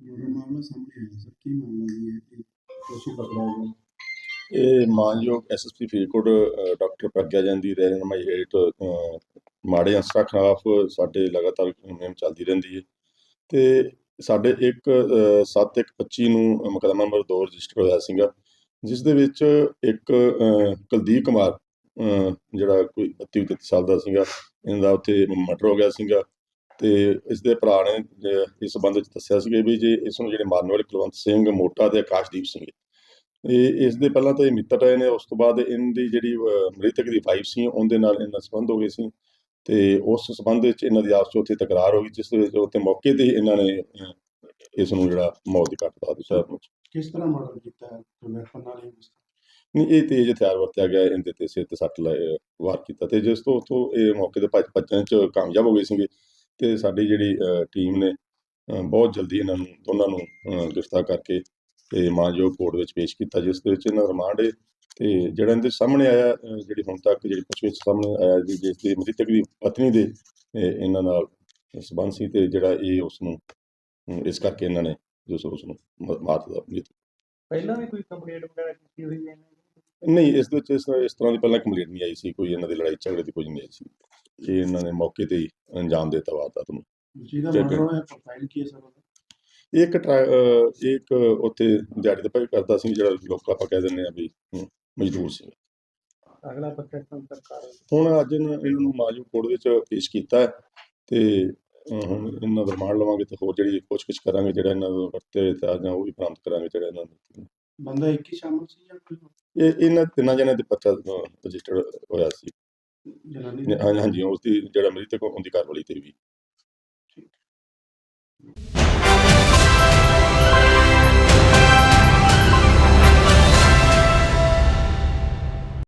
ਮਾਮਲਾ ਸਾਹਮਣੇ ਆਇਆ, ਸਰ, ਕੀ ਮਾਮਲਾ ਜੀ ਇਹ ਕਿ ਦੋਸ਼ੀ ਪਕੜਿਆ ਗਿਆ ਇਹ ਮਾਨਯੋਗ ਐਸਐਸਪੀ ਫਰੀਦਕੋਟ ਡਾਕਟਰ ਪ੍ਰਗਿਆ ਜੈਨ ਦੀ ਰਹਿਨਮਾਈ ਹੇਠ ਮਾੜੇ ਅਨਸਰਾਂ ਖਿਲਾਫ ਸਾਡੇ ਲਗਾਤਾਰ ਮੁਹਿੰਮ ਚੱਲਦੀ ਰਹਿੰਦੀ ਹੈ ਤੇ ਸਾਡੇ ਇੱਕ 7125 ਨੂੰ ਮੁਕੱਦਮਾ ਨੰਬਰ 2 ਰਜਿਸਟਰ ਹੋਇਆ ਸੀਗਾ, ਜਿਸ ਦੇ ਵਿੱਚ ਇੱਕ ਕੁਲਦੀਪ ਕੁਮਾਰ ਜਿਹੜਾ ਕੋਈ 32 33 ਸਾਲ ਦਾ ਸੀਗਾ, ਇਹਦਾ ਉੱਥੇ ਮਰਡਰ ਹੋ ਗਿਆ ਸੀਗਾ। ਤੇ ਇਸ ਦੇ ਭਰਾ ਨੇ ਇਸ ਸੰਬੰਧ ਵਿੱਚ ਦੱਸਿਆ ਸੀਗਾ ਵੀ ਜੇ ਇਸ ਨੂੰ ਜਿਹੜੇ ਮਾਰਨ ਵਾਲੇ ਕੁਲਵੰਤ ਸਿੰਘ ਮੋਟਾ ਤੇ ਆਕਾਸ਼ਦੀਪ ਸਿੰਘ ਇਹ ਇਸ ਦੇ ਪਹਿਲਾਂ ਤਾਂ ਇਹ ਮਿੱਤਰ ਰਹੇ ਨੇ ਉਸ ਤੋਂ ਬਾਅਦ ਇਹਦੀ ਜਿਹੜੀ ਅਹ, ਮ੍ਰਿਤਕ ਦੀ ਵਾਈਫ ਸੀ ਉਹਦੇ ਨਾਲ ਇਹਨਾਂ ਸੰਬੰਧ ਹੋ ਗਏ ਸੀ ਤੇ ਉਸ ਸੰਬੰਧ ਵਿੱਚ ਇਹਨਾਂ ਦੀ ਆਪਸ ਵਿੱਚ ਉੱਥੇ ਤਕਰਾਰ ਹੋ ਗਈ ਜਿਸ ਦੇ ਵਿੱਚ ਉੱਥੇ ਮੌਕੇ ਤੇ ਇਹਨਾਂ ਨੇ ਇਸ ਨੂੰ ਜਿਹੜਾ ਮੌਤ ਦੀ ਘਾਟ ਦਾ ਦਿੱਤਾ। ਕਿਸ ਤਰ੍ਹਾਂ ਮਰਡਰ ਕੀਤਾ ਹੈ? ਨਾਲ ਨਹੀਂ ਇਹ ਤੇਜ਼ ਹਥਿਆਰ ਵਰਤਿਆ ਗਿਆ ਇਹਦੇ ਤੇ ਸਿਰ ਤੇ ਸੱਟ ਵਾਰ ਕੀਤਾ ਤੇ ਜਿਸ ਤੋਂ ਉੱਥੋਂ ਇਹ ਮੌਕੇ ਤੇ ਭੱਜ ਭੱਜਣ ਚ ਕਾਮਯਾਬ ਹੋ ਗਏ ਸੀਗੇ। ਤੇ ਸਾਡੀ ਜਿਹੜੀ ਟੀਮ ਨੇ ਬਹੁਤ ਜਲਦੀ ਇਹਨਾਂ ਨੂੰ ਦੋਨਾਂ ਨੂੰ ਗ੍ਰਿਫਤਾਰ ਕਰਕੇ ਤੇ ਮਾਨਯੋਗ ਕੋਰਟ ਵਿੱਚ ਪੇਸ਼ ਕੀਤਾ ਜਿਸ ਦੇ ਵਿੱਚ ਇਹਨਾਂ ਦਾ ਰਿਮਾਂਡ ਹੈ ਤੇ ਜਿਹੜਾ ਇਹਦੇ ਸਾਹਮਣੇ ਆਇਆ ਜਿਹੜੀ ਹੁਣ ਤੱਕ ਜਿਹੜੀ ਪੁੱਛਗਿੱਛ ਸਾਹਮਣੇ ਆਇਆ ਜੀ ਜਿਸ ਦੀ ਮ੍ਰਿਤਕ ਦੀ ਪਤਨੀ ਦੇ ਇਹ ਇਹਨਾਂ ਨਾਲ ਸੰਬੰਧ ਸੀ ਤੇ ਜਿਹੜਾ ਇਹ ਉਸ ਨੂੰ ਇਸ ਕਰਕੇ ਇਹਨਾਂ ਨੇ ਜੋ ਉਸ ਨੂੰ ਮ- ਮਾਰ ਦਿੱਤਾ। ਪਹਿਲਾਂ ਵੀ ਕੋਈ ਕੰਪਲੇਂਟ ਵਗੈਰਾ ਕੀਤੀ ਹੋਈ ਹੈ? ਨਹੀਂ ਇਸ ਦੇ ਵਿੱਚ ਇਸ ਤਰ੍ਹਾਂ ਇਸ ਤਰ੍ਹਾਂ ਦੀ ਪਹਿਲਾਂ ਕੰਪਲੇਂਟ ਨਹੀਂ ਆਈ ਸੀ ਕੋਈ ਇਹਨਾਂ ਦੀ ਲੜਾਈ ਝਗੜੇ ਦੀ ਕੁਝ ਨਹੀਂ ਆਈ ਸੀ। ਇਹ ਇਹਨਾਂ ਨੇ ਮੌਕੇ ਤੇ ਹੀ ਮਰਡਰ ਹੋਇਆ ਪ੍ਰੋਫਾਈਲ ਕੀ ਹੈ ਸਰ ਉਹਦਾ? ਇੱਕ ਟਰਾ- ਅਹ ਇੱਕ ਉੱਥੇ ਦਿਹਾੜੀ ਦਾ ਭਾਈ ਕਰਦਾ ਸੀ ਜਿਹੜਾ ਲੋਕ ਆਪਾਂ ਕਹਿ ਦਿੰਦੇ ਆ ਵੀ ਹਮ, ਮਜ਼ਦੂਰ ਸੀ। ਅਗਲਾ ਪੱਤਰ ਤੋਂ ਸਰਕਾਰ ਹੁਣ ਅੱਜ ਇਹਨਾਂ ਇਹਨਾਂ ਨੂੰ ਮਾਜੂ ਕੋਰਟ ਵਿੱਚ ਪੇਸ਼ ਕੀਤਾ ਹੈ ਤੇ ਅਹ, ਹੁਣ ਇਹਨਾਂ ਦਾ ਰਿਮਾਂਡ ਲਵਾਂਗੇ ਤੇ ਹੋਰ ਜਿਹੜੀ ਪੁੱਛਗਿੱਛ ਕਰਾਂਗੇ ਜਿਹੜਾ ਇਹਨਾਂ ਦਾ ਵਰਤੇ ਹਥਿਆਰ ਜਾਂ ਉਹ ਵੀ ਬਰਾਮਦ ਕਰਾਂਗੇ ਜਿਹੜਾ ਇਹਨਾਂ ਨੇ ਬੰਦਾ ਇੱਕ ਹੀ ਸ਼ਾਮਲ ਸੀ ਜਾਂ ਕੋਈ ਹੋਰ? ਇਹ ਇਹਨਾਂ ਤਿੰਨਾਂ ਜਣਿਆਂ ਦੇ ਪਰਚਾ ਰਜਿਸਟਰ ਹੋਇਆ ਸੀ। ਜਨਾਨੀ ਹਾਂਜੀ ਹਾਂਜੀ ਉਸ ਦੀ ਜਿਹੜਾ ਮ੍ਰਿਤਕ ਉਹਦੀ ਘਰ ਵਾਲੀ ਤੇ ਵੀ।